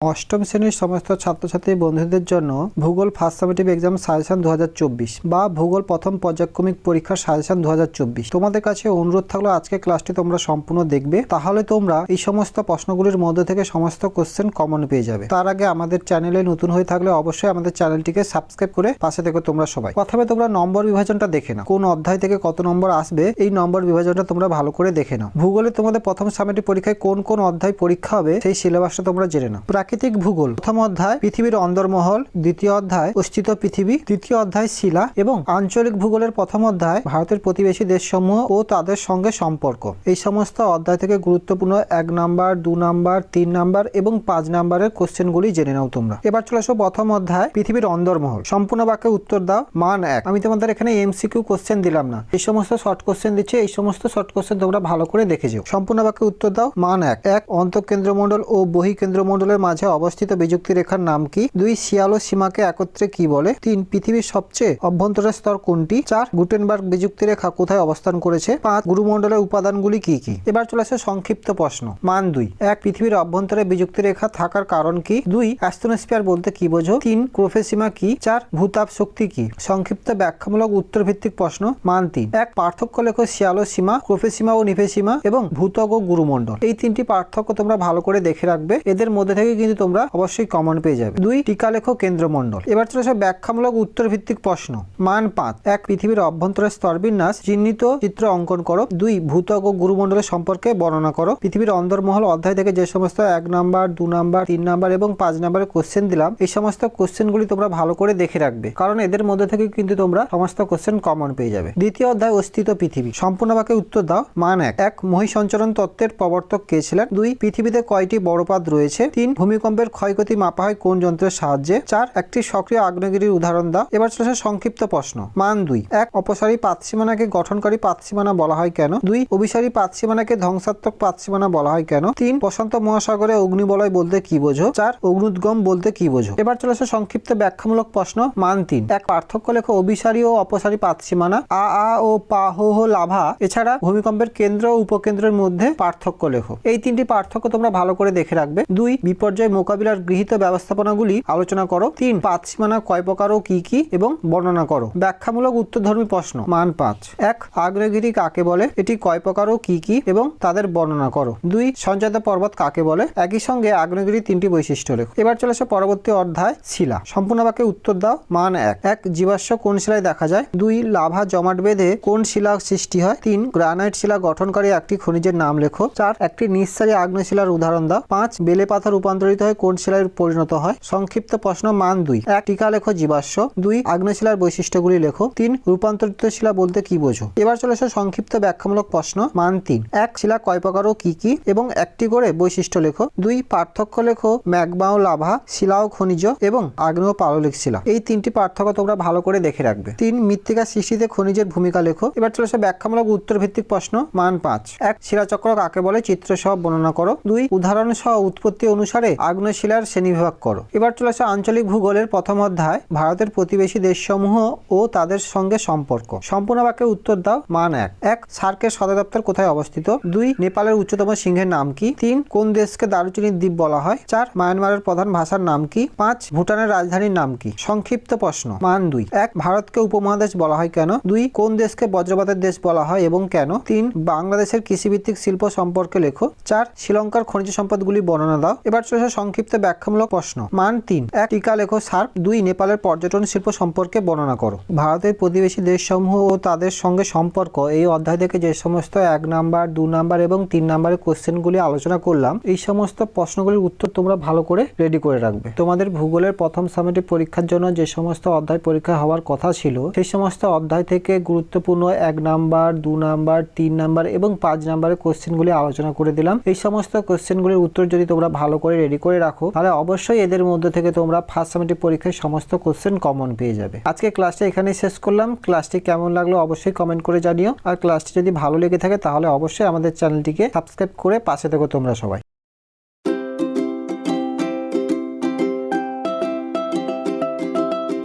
অষ্টম শ্রেণির সমস্ত ছাত্রছাত্রী বন্ধুদের জন্য ভূগোল ফার্স্ট সামেটিভ এক্সাম সাজেশন দু হাজার চব্বিশ বা ভূগোল প্রথম পর্যায়ক্রমিক পরীক্ষার সাজেশন দু হাজার চব্বিশ। তোমাদের কাছে অনুরোধ থাকল আজকে ক্লাসটি তোমরা সম্পূর্ণ দেখবে। তাহলে তোমরা এই সমস্ত প্রশ্নগুলির মধ্যে থেকে সমস্ত কোশ্চেন কমন পেয়ে যাবে। তার আগে আমাদের চ্যানেলে নতুন হয়ে থাকলে অবশ্যই আমাদের চ্যানেলটিকে সাবস্ক্রাইব করে পাশে থেকে তোমরা সবাই। প্রথমে তোমরা নম্বর বিভাজনটা দেখে নাও। কোন অধ্যায় থেকে কত নম্বর আসবে এই নম্বর বিভাজনটা তোমরা ভালো করে দেখে নাও। ভূগোলে তোমাদের প্রথম সামেটিভ পরীক্ষায় কোন কোন অধ্যায় পরীক্ষা হবে সেই সিলেবাসটা তোমরা জেনে নাও। প্রাকৃতিক ভূগোল। প্রথম অধ্যায়, পৃথিবীর অন্দরমহল। দ্বিতীয় অধ্যায় অস্তিত্ব পৃথিবী। তৃতীয় অধ্যায়, শিলা এবং আঞ্চলিক ভূগোলের প্রথম অধ্যায়, ভারতের প্রতিবেশী দেশসমূহ ও তাদের সঙ্গে সম্পর্ক। এই সমস্ত অধ্যায় থেকে গুরুত্বপূর্ণ এক নাম্বার, দু নাম্বার, তিন নাম্বার এবং পাঁচ নাম্বারের কোশ্চেনগুলি জেনে নাও তোমরা। এবার চলে আসো প্রথম অধ্যায়, পৃথিবীর অন্দরমহল। সম্পূর্ণ বাক্যে উত্তর দাও, মান এক। আমি তোমাদের এখানে এমসিকিউ কোশ্চেন দিলাম না। এই সমস্ত শর্ট কোশ্চেন দিচ্ছে, এই সমস্ত শর্ট কোশ্চেন তোমরা ভালো করে দেখে যাও। সম্পূর্ণ বাক্যে উত্তর দাও, মান এক। এক, অন্তঃকেন্দ্রমণ্ডল ও বহিকেন্দ্রমণ্ডলের মাঝে অবস্থিত বিযুক্তি রেখার নাম কি? দুই শিয়াল সীমাকে একত্রে কি বলে? তিন, পৃথিবীর সবচেয়ে অভ্যন্তরের স্তর কোনটি? চার, গুটেনবার্গ বিযুক্তি রেখা কোথায় অবস্থান করেছে? পাঁচ, গুরুমণ্ডলের উপাদানগুলি কি কি? এবার চলে আসে সংক্ষিপ্ত প্রশ্ন। মান দুই। এক, পৃথিবীর অভ্যন্তরে বিযুক্তি রেখা থাকার কারণ কি? দুই অ্যাস্ট্রোনস্ফিয়ার বলতে কি বোঝো? তিন, ক্রোফেসীমা কি? চার, ভূতাপ শক্তি কি? সংক্ষিপ্ত ব্যাখ্যামূলক উত্তর ভিত্তিক প্রশ্ন। মান তিন। এক, পার্থক্য লেখো শিয়ালো সীমা, ক্রোফেসীমা ও নিফেসীমা এবং ভূতক ও গুরুমণ্ডল। এই তিনটি পার্থক্য তোমরা ভালো করে দেখে রাখবে। এদের মধ্যে থেকে কিন্তু তোমরা অবশ্যই কমন পেয়ে যাবে। দুই টিকা লেখো কেন্দ্রমণ্ডল। এবার চলে আসে ব্যাখ্যামূলক উত্তর ভিত্তিক প্রশ্ন। মান পাঁচ, এক, পৃথিবীর অভ্যন্তরের স্তরবিন্যাস, চিহ্নিত চিত্র অঙ্কন করো। দুই ভূতক ও গুরুমণ্ডলের সম্পর্কে বর্ণনা করো। পৃথিবীর অন্দরমহল অধ্যায় থেকে যে সমস্ত এক নাম্বার, দু নাম্বার, তিন নাম্বার এবং পাঁচ নাম্বারের কোশ্চেন দিলাম, এই সমস্ত কোশ্চেনগুলি তোমরা ভালো করে দেখে রাখবে। কারণ এদের মধ্যে থেকে কিন্তু তোমরা সমস্ত কোশ্চেন কমন পেয়ে যাবে। দ্বিতীয় অধ্যায়, অস্তিত্ব পৃথিবী। সম্পূর্ণ বাক্যে উত্তর দাও। মান এক এক, মহিসঞ্চরণ তত্ত্বের প্রবর্তক কে ছিলেন? দুই, পৃথিবীতে কয়টি বড়পাত রয়েছে? তিন ভূমিকম্পের ক্ষয়ক্ষতি মাপা হয় কোন যন্ত্রের সাহায্যে? চার, একটি সক্রিয় আগ্নেয়গিরির উদাহরণ দাও। এবার চলেছে সংক্ষিপ্ত প্রশ্ন। মান দুই। এক, অপসারী পাতসীমানাকে গঠনকারী পাতসীমানা বলা হয় কেন? দুই, অভিসারী পাতসীমানাকে ধ্বংসাত্মক পাতসীমানা বলা হয় কেন? তিন প্রশান্ত মহাসাগরে অগ্নিবলয় বলতে কি বোঝো? চার, অগ্নুদ্গম বলতে কি বোঝো? এবার চলেছে সংক্ষিপ্ত ব্যাখ্যামূলক প্রশ্ন। মান তিন। এক, পার্থক্য লেখো অভিসারী ও অপসারী পাতসীমানা। আ আ, ও, পা, হো হো, লাভা। এছাড়া ভূমিকম্পের কেন্দ্র ও উপকেন্দ্রের মধ্যে পার্থক্য লেখো। এই তিনটি পার্থক্য তোমরা ভালো করে দেখে রাখবে। দুই, বিপর্যয় মোকাবিলার গৃহীত ব্যবস্থাপনাগুলি আলোচনা করো। তিন পাতসীমানা কয় প্রকার ও কি কি এবং বর্ণনা করো। ব্যাখ্যামূলক উত্তরধর্মী প্রশ্ন, মান পাঁচ। এক আগ্নেয়গিরি কাকে বলে? এটি কয় প্রকার ও কি কি এবং তাদের বর্ণনা করো। দুই সঞ্জাত পর্বত কাকে বলে? একই সঙ্গে আগ্নেয়গিরির তিনটি বৈশিষ্ট্য লেখো। এবার চলে আসে পরবর্তী অধ্যায়, শিলা। সম্পূর্ণ বাক্যে উত্তর দাও, মান এক। এক, জীবাশ্ম কোন শিলায় দেখা যায়? দুই, লাভা জমাট বেঁধে কোন শিলা সৃষ্টি হয়? তিন, গ্রানাইট শিলা গঠনকারী একটি খনিজের নাম লেখো। চার, একটি নিঃসারী আগ্নেয় শিলার উদাহরণ দাও। পাঁচ, বেলে পাথর রূপান্তরিত হয় কোন শিলায় পরিণত হয়? সংক্ষিপ্ত প্রশ্ন, মান দুই। এক, টিকা লেখো জীবাশ্ম। দুই, আগ্নেয় শিলার বৈশিষ্ট্যগুলি লেখো। তিন, রূপান্তরিত শিলা বলতে কি বোঝো? এবার চলে আসে সংক্ষিপ্ত ব্যাখ্যামূলক প্রশ্ন, মান তিন। এক, শিলা কয় প্রকার ও কি কি? এবং একটি করে বৈশিষ্ট্য লেখো। দুই, পার্থক্য লেখো, ম্যাগমা ও লাভা, শিলা ও খনিজ এবং আগ্নেয় পাললিক শিলা। এই তিনটি পার্থক্য তোমরা ভালো করে দেখে রাখবে। তিন, মৃত্তিকা সৃষ্টিতে খনিজের ভূমিকা লেখো। এবার চলে আসে ব্যাখ্যামূলক উত্তর ভিত্তিক প্রশ্ন, মান পাঁচ। এক, শিলাচক্র কাকে বলে? চিত্র সহ বর্ণনা করো। দুই, উদাহরণ সহ উৎপত্তি অনুসারে আগ্নেয় শিলার শ্রেণীবিভাগ করো। এবার চলে আসে আঞ্চলিক ভূগোলের প্রথম অধ্যায়, ভারতের প্রতিবেশী দেশসমূহ ও তাদের সঙ্গে সম্পর্ক। সম্পূর্ণ বাক্যে উত্তর দাও, মান এক। এক, সার্কের সদর দপ্তর কোথায় অবস্থিত? দুই, নেপালের উচ্চতম সিংহের নাম কি? তিন, কোন দেশকে দারুচিনির দ্বীপ বলা হয়? চার, মায়ানমারের প্রধান ভাষার নাম কি? পাঁচ, ভুটানের রাজধানীর নাম কি? সংক্ষিপ্ত প্রশ্ন। মান দুই। এক, ভারতকে উপমহাদেশ বলা হয় কেন? দুই, কোন দেশকে বজ্রপাতের দেশ বলা হয় এবং কেন? তিন, বাংলাদেশের কৃষিভিত্তিক শিল্প সম্পর্কে লেখো। চার, শ্রীলঙ্কার খনিজ সম্পদগুলি বর্ণনা দাও। এবার চলেছে সংক্ষিপ্ত ব্যাখ্যামূলক প্রশ্ন। মান তিন। এক টিকা লেখো সার্ক। দুই, নেপালের পর্যটন শিল্প সম্পর্কে বর্ণনা করো। ভারতের প্রতিবেশী দেশসমূহ ও তাদের সঙ্গে সম্পর্ক। এই অধ্যায় থেকে যে সমস্ত এক নাম্বার, দু নাম্বার এবং তিন নাম্বারের কোশ্চেনগুলি আলোচনা করলাম, এই সমস্ত প্রশ্নগুলির উত্তর তোমরা ভালো করে রেডি করে রাখবে। তোমাদের ভূগোলের প্রথম সামেটিভ পরীক্ষার জন্য যে সমস্ত অধ্যায় পরীক্ষা হওয়ার কথা ছিল, সেই সমস্ত অধ্যায় থেকে গুরুত্বপূর্ণ এক নাম্বার, দু নাম্বার, তিন নাম্বার এবং পাঁচ নাম্বারের কোশ্চেনগুলি আলোচনা করে দিলাম। এই সমস্ত কোশ্চেনগুলির উত্তর যদি তোমরা ভালো করে রেডি করে রাখো, তাহলে অবশ্যই এদের মধ্যে থেকে তোমরা ফার্স্ট সামেটিভ পরীক্ষায় সমস্ত কোশ্চেন কমন পেয়ে যাবে। আজকে ক্লাসটা এখানেই শেষ করলাম। ক্লাসটি কেমন লাগল অবশ্যই কমেন্ট করে জানিও। আর ক্লাসটি যদি ভালো লেগে থাকে, তাহলে অবশ্যই আমাদের চ্যানেলটিকে সাবস্ক্রাইব করে পাশে থেকো তোমরা সবাই।